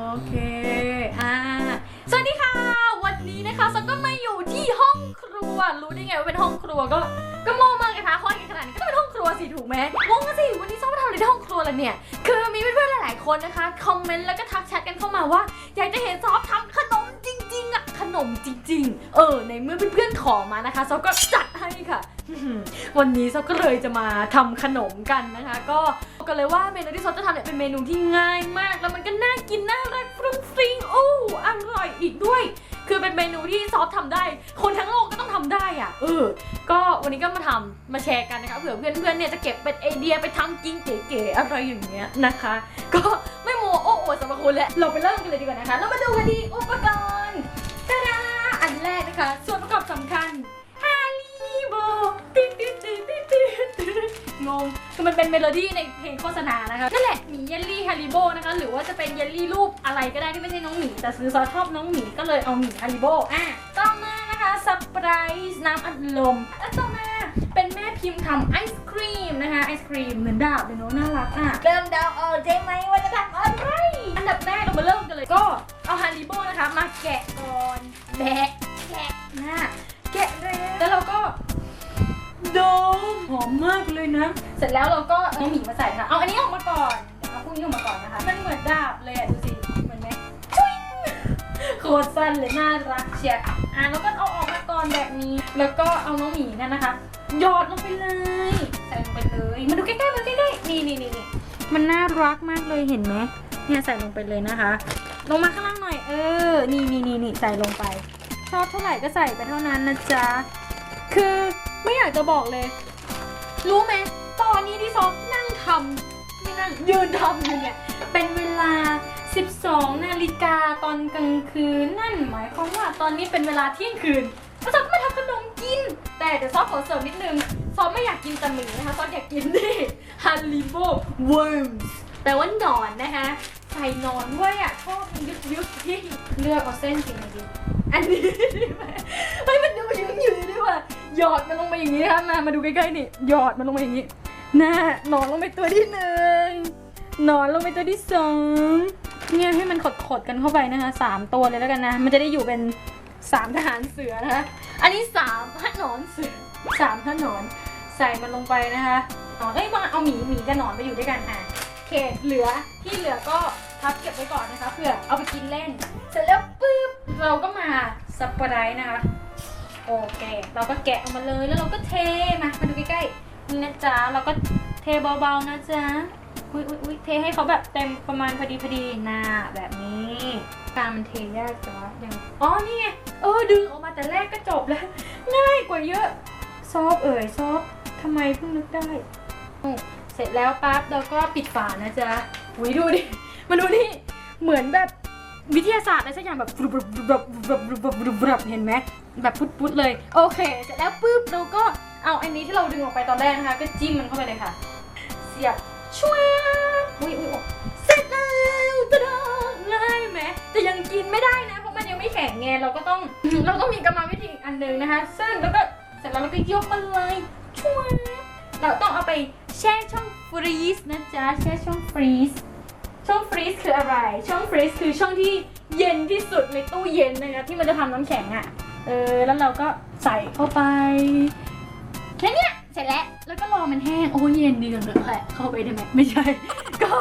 โอเค อ่า สวัสดีค่ะ วันนี้นะคะซักก็มาอยู่ที่ห้องครัว รู้ได้ไงว่าเป็นห้องครัวก็ ก็มองมากระทะห้อยกันขนาดนี้ก็เป็นห้องครัวสิถูกไหมงงสิ วันนี้ซ้อมมาทำอะไรที่ห้องครัวล่ะเนี่ย คือมีเพื่อนๆหลายๆคนนะคะ คอมเมนต์แล้วก็ทักแชทกันเข้ามาว่า อยากจะเห็นซอฟทำขนมจริงๆอะขนมจริง ๆ เออ ในเมื่อเพื่อนๆขอมานะคะซอฟก็จัดให้ค่ะ วันนี้ซอฟก็เลยจะมาทำขนมกันนะคะ ก็ บอกกันเลยว่าเมนูที่ซอฟจะทำเนี่ยเป็นเมนูที่ง่ายมาก แล้วมันก็น่ากินน่ารักฟรุ้งฟริ้งโอ้อร่อยอีกด้วย คือเป็นเมนูที่ซอฟทำได้ คนทั้งโลกก็ต้องทำได้อะเออก็วันนี้ก็มาทำมาแชร์กันนะคะเผื่อเพื่อนๆเนี่ยจะเก็บเป็นไอเดียไปทำกินเก๋ๆอะไรอย่างเงี้ยนะคะ ก็ไม่โมโอ้อวดสรรพคุณแล้วเราไปเริ่มกันเลยดีกว่านะคะเรามาดูกันที่อุปกรณ์ตาดาอันแรกนะคะ คือมันเป็นเมโลดี้ในเพลงโฆษณานะคะนั่นแหละหมีเยลลี่ฮาริโบนะคะ หรือว่าจะเป็นเยลลี่รูปอะไรก็ได้ที่ไม่ใช่น้องหมี แต่ซื้อซอชอบน้องหมีก็เลยเอาหมีฮาริโบอะต่อมานะคะสไปรส์น้ำอัดลมแล้วต่อมาเป็นแม่พิมพ์ทำไอศครีมนะคะไอศครีมเหมือนดาบเลยเนาะน่ารักอะเริ่มเดาออกใช่ไหมว่าจะทำอะไรอันดับแรกเรามาเริ่มกันเลยก็เอาฮาริโบนะคะมาแกะก่อนแบะ ดมหอมมากเลยนะ เสร็จแล้วเราก็เอาหมี่มาใส่ค่ะ เอาอันนี้ออกมาก่อนเดี๋ยวเอาพวกนี้ออกมาก่อนนะคะ มันเหมือนดาบเลยอะดูสิ เหมือนไหมจุ๊ยโคตรสั้นเลยน่ารักเชียร์อะแล้วก็เอาออกมาก่อนแบบนี้ แล้วก็เอาน้องหมีนั่นนะคะหยอดลงไปเลยใส่ลงไปเลยมาดูใกล้ๆมาใกล้ๆนี่นี่นี่นี่มันน่ารักมากเลยเห็นไหมเนี่ยใส่ลงไปเลยนะคะ ลงมาข้างล่างหน่อยเออ นี่นี่นี่นี่ใส่ลงไป ชอบเท่าไหร่ก็ใส่ไปเท่านั้นนะจ๊ะคือ ไม่อยากจะบอกเลย รู้ไหมตอนนี้ที่ซอฟนั่งทำไม่นั่งยืนทำอยู่เนี่ย เป็นเวลา 12 นาฬิกาตอนกลางคืน นั่นหมายความว่าตอนนี้เป็นเวลาเที่ยงคืนแล้วซอฟก็มาทำขนมกิน แต่เดี๋ยวซอฟขอเสริมนิดนึงซอฟไม่อยากกินแต่หมี่นะคะซอฟอยากกินนี่ฮันลิโบเวิร์มแปลว่าหนอนนะคะใส่นอนด้วยอะชอบมันยึกยึกยิ่เลือกเอาเส้นจริงจริง อันนี้ไหมเฮ้ยมันดูยืดยืดด้วยว่ะหยอดมันลงมาอย่างนี้นะคะมามาดูใกล้ๆนี่หยอดมันลงมาอย่างนี้หน้าหนอนลงไปตัวที่หนึ่งหนอนลงไปตัวที่สองเนี่ยให้มันขดๆกันเข้าไปนะคะสามตัวเลยแล้วกันนะ มันจะได้อยู่เป็นสามทหารเสือนะคะอันนี้สามพระหนอนเสือสามพระหนอนใส่มันลงไปนะคะหนอนเอ้ยมาเอาหมีหมีกับหนอนไปอยู่ด้วยกันอะโอเคเหลือที่เหลือก็ พับเก็บไว้ก่อนนะคะเพื่อเอาไปกินเล่น เสร็จแล้วปุ๊บเราก็มาสไปรท์นะคะโอเค เราก็แกะออกมาเลยแล้วเราก็เทมามาดูใกล้ๆนี่นะจ๊ะเราก็เทเบาๆนะจ๊ะอุ้ยอุ้ยอุ้ยเทให้เขาแบบเต็มประมาณพอดีพอดีหน้าแบบนี้การมันเทยากจังวะยังอ๋อนี่ไงเออดึงออกมาแต่แรกก็จบแล้ว ง่ายกว่าเยอะ ซอฟเอ๋ยซอฟทำไมเพิ่งนึกได้ เสร็จแล้วปั๊บเราก็ปิดฝานะจ๊ะอุ้ยดูดิ มาดูนี่ เหมือนแบบวิทยาศาสตร์อะไรสักอย่างแบบเห็นไหมแบบพุดๆเลย โอเคเสร็จแล้วปุ๊บเราก็เอาอันนี้ที่เราดึงออกไปตอนแรกนะคะ ก็จิ้มมันเข้าไปเลยค่ะ เสียบช่วยอุ้ยอุ้ยเสร็จแล้วตะดองง่ไหมแต่ยังกินไม่ได้นะ เพราะมันยังไม่แข็งไงเราก็ต้องเราก็มีกรรมวิธีอันหนึ่งนะคะ ซึ่งแล้วก็เสร็จแล้วเราก็ยกมันเลยช่วยเราต้องเอาไปแช่ช่องฟรีซนะจ๊ะแช่ช่องฟรีซ ช่องฟรีซคืออะไร ช่องฟรีซคือช่องที่เย็นที่สุดในตู้เย็นนะคะที่มันจะทำน้ำแข็งอะ่ะ เออ แล้วเราก็ใส่เข้าไปแค่เนี้ยเสร็จแล้ว แล้วก็รอมันแห้ง โอ้ยเย็นดีจังเลยแหละเข้าไปได้ไหมไม่ใช่ ก็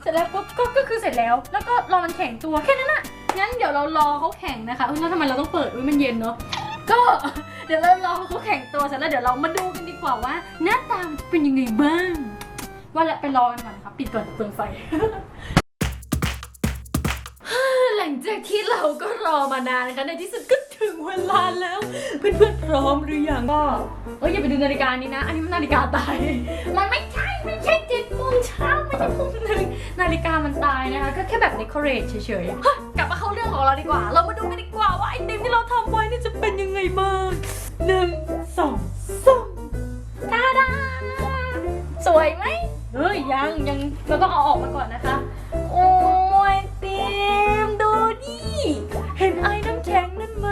เสร็จแล้วปุ๊บก็ก็คือเสร็จแล้ว แล้วก็รอมันแข็งตัวแค่นั้นอะงั้นเดี๋ยวเรารอเขาแข็งนะคะเอ้ยแล้วทำไมเราต้องเปิดอุ้ยมันเย็นเนาะ ก็ เดี๋ยวเรารอเขาแข็งตัวเสร็จแล้วเดี๋ยวเรามาดูกันดีกว่าว่า หน้าตามันจะเป็นยังไงบ้าง ว่าแล้วไปรอกันก่อนนะคะ ปิดก่อนเปลืองไฟ หลังจากที่เราก็รอมานานนะคะในที่สุดก็ถึงเวลาแล้ว เพื่อนๆพร้อมหรือยังก็เอ้ยอย่าไปดูนาฬิกานี้นะ อันนี้มันนาฬิกาตาย มันไม่ใช่ไม่ใช่เจ็ดโมงเช้าไม่ใช่ทุ่มหนึ่งนาฬิกามันตายนะคะก็แค่แบบเดคอเรทเฉยๆเฮ้ยกลับมาเข้าเรื่องของเราดีกว่า เรามาดูกันดีกว่าว่าไอติมที่เราทำไว้นี่จะเป็นยังไงบ้างหนึ่งสองสามตาดาสวยไหม เฮ้ยยังยังเราต้องเอาออกมาก่อนนะคะ โอ้ยเต็มดูดิเห็นไอ้น้ำแข็งนั่นไหม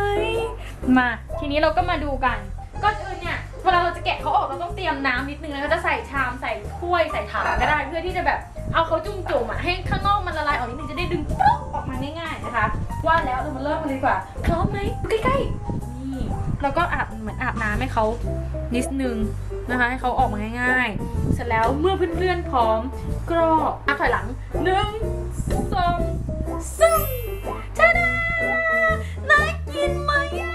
มา ทีนี้เราก็มาดูกันก่อนอื่นเนี่ยเวลาเราจะแกะเขาออกเราต้องเตรียมน้ำนิดนึงแล้วก็จะใส่ชามใส่ถ้วยใส่ถาดก็ได้เพื่อที่จะแบบเอาเขาจุ่มๆอะให้ข้างนอกมันละลายออกนิดนึงจะได้ดึงปุ๊บออกมาง่ายๆนะคะ ว่าแล้วเรามาเริ่มกันเลยดีกว่าพร้อมไหมดูใกล้ๆนี่แล้วก็อาบเหมือนอาบน้ำให้เขานิดนึงนะคะ ให้เขาออกมาง่ายๆ สร็จแล้วเมื่อเพื่อนๆพร้อมก็นับถอยหลังหนึ่งสองสามชาดาน่ากินไหมอะ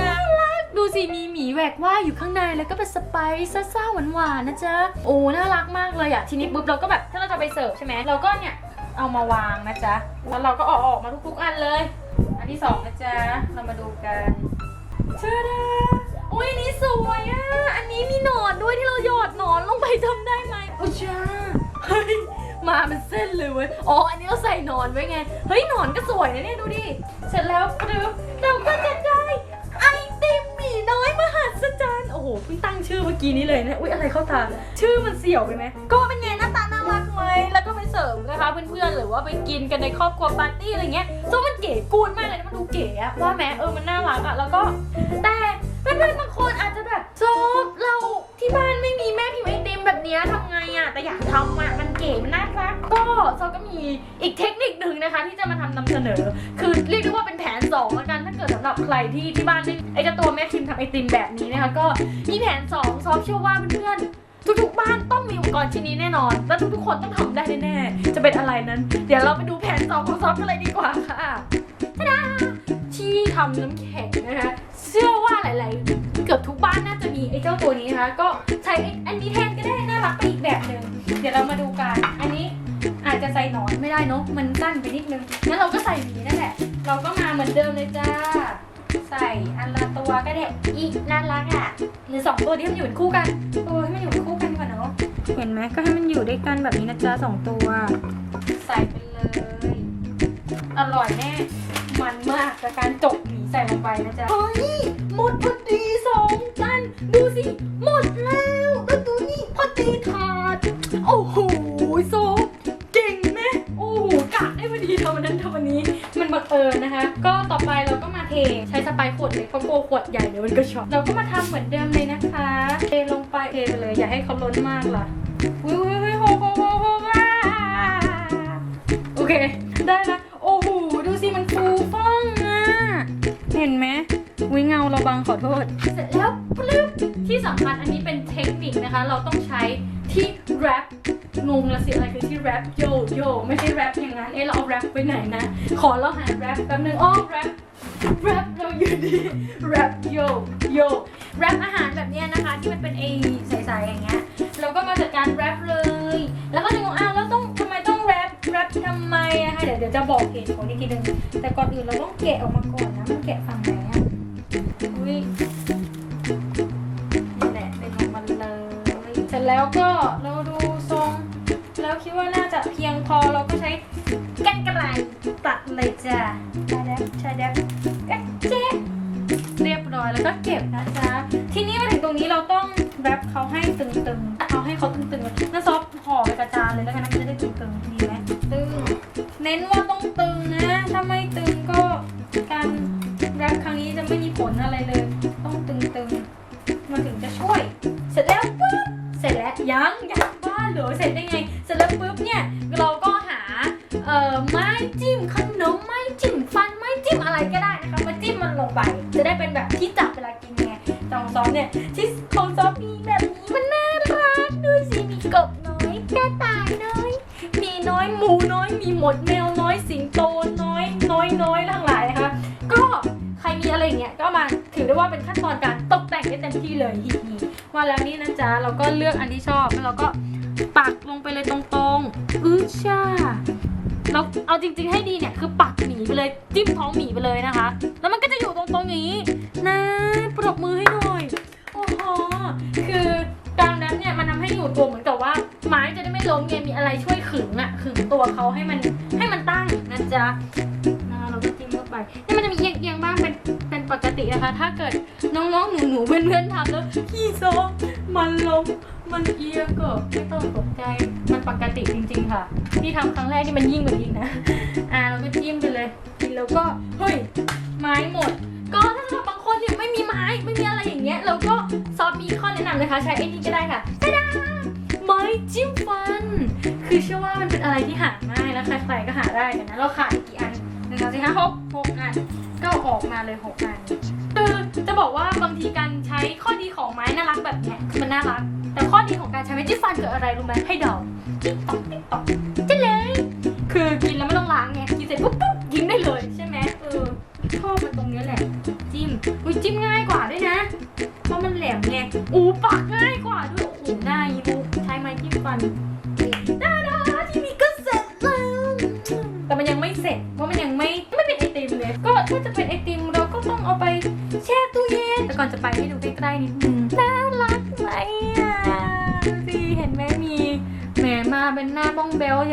น่ารักดูสิมีหมีแหวกว่ายอยู่ข้างในแล้วก็เป็นสไปซ์ซ่าๆหวานๆนะจ๊ะโอ้น่ารักมากเลยอะทีนี้ปุ๊บเราก็แบบถ้าเราจะไปเสิร์ฟใช่ไหมเราก็เนี่ยเอามาวางนะจ๊ะแล้วเราก็ออกออกมาทุกๆอันเลย อันที่สองนะจ๊ะเรามาดูกันเชดาโอ้ยนนี้สวยอะอันนี้มีหน ดหนอนลงไปทำได้ไหมโอ้จ้าเฮ้ยมาเป็นเส้นเลยเว้ย อ๋อ อันนี้เราใส่หนอนไว้ไง เฮ้ยหนอนก็สวยนะเนี่ยดูดิ เสร็จแล้วปึ๊บเราก็จะได้ไอติมหมีน้อยมหัศจรรย์ โอ้โห เพิ่งตั้งชื่อเมื่อกี้นี้เลยนะ อุ๊ย อะไรเข้าตา ชื่อมันเสี่ยวไปไหม ก็เป็นไงหน้าตาน่ารักไหม แล้วก็ไปเสริมนะคะเพื่อนๆ หรือว่าไปกินกันในครอบครัวปาร์ตี้อะไรเงี้ยซึ่งมันเก๋กูดมากเลยนะมันดูเก๋อะว่าแม้เออ มันน่ารักอะแล้วก็แต่ เพื่อนๆบางคนอาจจะแบบซบเราที่บ้านไม่มีแม่พิมพ์ไอติมแบบเนี้ยทำไงอะแต่อยากทำอะมันเก๋มันน่ารักก็ซอก็มีอีกเทคนิคหนึ่งนะคะ ที่จะมาทำนำเสนอ คือเรียกได้ว่าเป็นแผนสองแล้วกันถ้าเกิดสำหรับใครที่ที่บ้านไม่ไอเจ้าตัวแม่พิมพ์ทำไอติมแบบนี้นะคะก็มีแผนสองซอเชื่อว่าเพื่อนๆทุกๆบ้านต้องมีอุปกรณ์ชิ้นนี้แน่นอน และทุกๆคนต้องทำได้แน่ๆจะเป็นอะไรนั้น เดี๋ยวเราไปดูแผนสองของซอกันเลยดีกว่าค่ะทะดา ที่ทำน้ำแข็งนะคะ เชื่อว่าหลาย ๆ เกือบทุกบ้านน่าจะมีไอ้เจ้าตัวนี้นะคะ ก็ใช้ไอ้อันนี้แทนก็ได้น่ารักไปอีกแบบหนึ่งเดี๋ยวเรามาดูกัน อันนี้อาจจะใส่หนอนไม่ได้เนอะมันสั้นไปนิดนึงงั้นเราก็ใส่หมีนั่นแหละ เราก็มาเหมือนเดิมเลยจ้า ใส่อันละตัวก็ได้อีกน่ารักอะหรือสองตัวที่มันอยู่เป็นคู่กันเออให้มันอยู่เป็นคู่กันดีกว่าเนาะเห็นไหมก็ให้มันอยู่ด้วยกันแบบนี้นะจ๊ะสองตัว ใส่ไปเลย อร่อยแน่ มันมากกับการจกหมีใส่ลงไปนะจ๊ะเฮ้ยหมดพอดีสองกัน ดูสิ หมดแล้วแล้วดูนี่พอดีถาด โอ้โหโซเก่งไหมโอ้โหกะได้พอดีทำวันนั้นทำวันนี้ มันบังเอิญนะคะ ก็ต่อไปเราก็มาเทใช้สไปร์ขวดเล็กเพราะกลัวขวดใหญ่เดี๋ยวมันก็ช็อตเราก็มาทำเหมือนเดิมเลยนะคะ เทลงไปเทไปเลยอย่าให้เขาล้นมากล่ะวิว ขอโทษ เสร็จแล้วปลึ๊บที่สำคัญอันนี้เป็นเทคนิคนะคะ เราต้องใช้ที่แรปงงละสิอะไรคือที่แรปโยโยไม่ใช่แรปอย่างนั้น เอ๊ะเราเอาแรปไปไหนนะ ขอเราหาแรปแป๊บนึงอ้อแรปแรปเราอยู่ดีแรปโยโยแรปอาหารแบบเนี้ยนะคะ ที่มันเป็นเอใสๆอย่างเงี้ยเราก็มาจัดการแรปเลย แล้วก็จะงงอ้าวแล้วต้องทำไมต้องแรปแรปทำไมอะคะเดี๋ยวเดี๋ยวจะบอกเหตุผลอีกทีนึงแต่ก่อนอื่นเราต้องแกะออกมาก่อนนะมันแกะฝั่งไหน แล้วก็เราดูทรง แล้วคิดว่าน่าจะเพียงพอเราก็ใช้กันไกรตัดเลยจ้ะใช้แดบใช้แดบกันเจ๊เรียบร้อยแล้วก็เก็บนะจ๊ะทีนี้มาถึงตรงนี้เราต้องแรปเขาให้ตึงๆเอาให้เขาตึงๆเลยน้ ไรก็ได้นะคะมาจิ้มมันลงไป จะได้เป็นแบบที่จับเวลากินไงแต่ของซอฟเนี่ยที่ของซอฟมีแบบนี้มันน่ารักดูสิมีกบน้อยกระต่ายน้อยมีน้อยหมูน้อยมีหมดแมวน้อยสิงโตน้อยน้อยน้อยทั้งหลายนะคะ ก็ใครมีอะไรอย่างเงี้ยก็มาถือได้ว่าเป็นขั้นตอนการตกแต่งได้เต็มที่เลยฮีฮีว่าแล้วนี่นะจ๊ะเราก็เลือกอันที่ชอบแล้วเราก็ปักลงไปเลยตรงๆอื้อช่าแล้วเอาจริง ๆให้ดีเนี่ยคือปักหมีไปเลยจิ้ม ไปเลยนะคะ แล้วมันก็จะอยู่ตรงตรงนี้ นะปรบมือให้หน่อยโอ้โหคือการนั้นเนี่ยมันทำให้อยู่ตัวเหมือนกับว่า ไม้จะได้ไม่ล้มไงมีอะไรช่วยขึงอะขึงตัวเขาให้มันให้มันตั้งนะจ๊ะนะเราก็จิ้มเข้าไปนี่มันจะมีเอียงๆบ้างเป็นเป็นปกตินะคะ ถ้าเกิดน้องๆหนูๆเพื่อนๆทำแล้วพี่โซมันล้ม มันเอียงก็ไม่ต้องตกใจ มันปกติจริง ๆ ค่ะ ที่ทำครั้งแรกนี่มันยิ่งกว่านี้นะ อ่าเราก็จิ้มไปเลยแล้วก็ เฮ้ย ไม้หมด ก็ถ้าสำหรับบางคนเนี่ยไม่มีไม้ ไม่มีอะไรอย่างเงี้ย เราก็ซอฟมีข้อแนะนำนะคะ ใช้ไอ้นี่ก็ได้ค่ะตาดาไม้จิ้มฟัน คือเชื่อว่ามันเป็นอะไรที่หาง่ายแล้วใครๆก็หาได้กันนะ เราขายกี่อันหนึ่งสองสี่ห้าหกหกอันก็ออกมาเลยหกอันคือจะบอกว่าบางทีการใช้ข้อดีของไม้น่ารักแบบเนี้ยมันน่ารัก แต่ข้อดีของการใช้ไม้จิ้มฟันคืออะไรรู้ไหมให้เดาจิ๊กต๊อกจิ๊กต๊อกจะเลย คือกินแล้วไม่ต้องล้างไง กินเสร็จปุ๊บปุ๊บยิ้มได้เลยใช่ไหมเออชอบมันตรงนี้แหละ จิ้ม อุ้ยจิ้มง่ายกว่าด้วยนะ เพราะมันแหลมไงอู้ปากง่ายกว่าด้วยโอ้โหง่ายมุกใช้ไม้จิ้มฟัน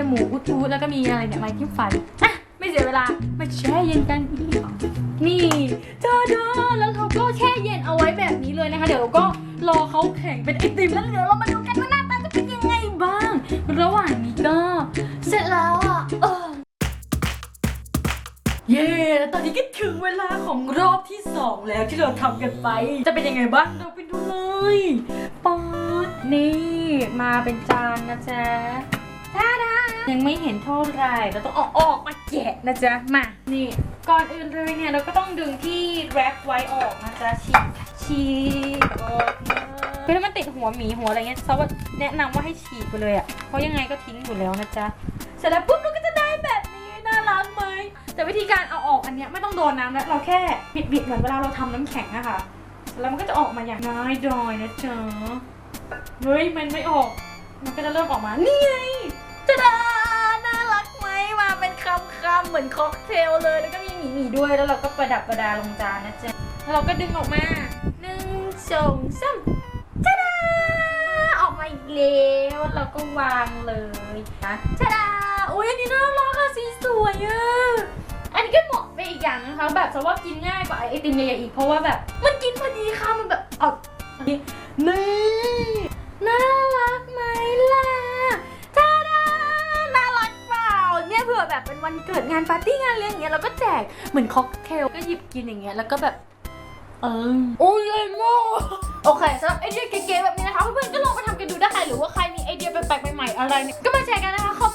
องเบลจมูกอุดอูแล้วก็มีอะไรเนี่ยไม้จิ้มฟันอะไม่เสียเวลามาแช่เย็นกันนี่เจอเด้อแล้วเราก็แช่เย็นเอาไว้แบบนี้เลยนะคะ เดี๋ยวเราก็รอเขาแข็งเป็นไอติมแล้วเดี๋ยวเรามาดูกันว่าหน้าตาจะเป็นยังไงบ้าง ระหว่างนี้ก็เสร็จแล้วอะเออเย้แล้วตอนนี้ก็ถึงเวลาของรอบที่สองแล้วที่เราทำกันไป จะเป็นยังไงบ้างเราไปดูเลยป๊อดนี่ มาเป็นจานนะจ๊ะ ยังไม่เห็นเท่าไหร่เราต้องเอาออกมาแกะนะจ๊ะ มา นี่ ก่อนอื่นเลยเนี่ยเราก็ต้องดึงที่แรปไว้ออกนะจ๊ะฉีกฉีกออกมาคือถ้ามันติดหัวหมีหัวอะไรเงี้ยซอว่าแนะนำว่าให้ฉีกไปเลยอะ่ะเพราะยังไงก็ทิ้งอยู่แล้วนะจ๊ะ เสร็จแล้วปุ๊บเราก็จะได้แบบนี้น่ารักไหมแต่วิธีการเอาออกอันเนี้ยไม่ต้องโดนน้ำแล้วเราแค่บิดๆเหมือนเวลาเราทำน้ำแข็งอะค่ะ แล้วมันก็จะออกมาอย่างง่ายดอยนะจ๊ะเฮ้ยมันไม่ออก มันก็จะเริ่มออกมา นี่ไงจะด เหมือนค็อกเทลเลย แล้วก็มีหมีหมีๆด้วย แล้วเราก็ประดับประดาลงจานนะจ๊ะแล้วเราก็ดึงออกมาหนึ่งสองสามจ้าดาออกมาอีกแล้วเราก็วางเลยนะจ้าดาอุ้ยอันนี้น่ารักอะสีสวยอะอันนี้ก็เหมาะไปอีกอย่างนะคะ แบบสว่ากินง่ายกว่าไอติมใหญ่ๆอีกเพราะว่าแบบ มันกินพอดีค่ะมันแบบออนี่ กิดงานปาร์ตี้งานเลี้ยงอย่างเงี้ยเราก็แจกเหมือนค็อกเทลก็หยิบกินอย่างเงี้ยแล้วก็แบบเออโอ้ยใหญ่มากโอเคสำหรับไอเดียเก๋ๆแบบนี้นะคะเพื่อนๆก็ลองไปทำกันดูได้หรือว่าใครมีไอเดียแปลกๆใหม่ๆอะไรเนี่ยก็มาแชร์กันนะคะคอม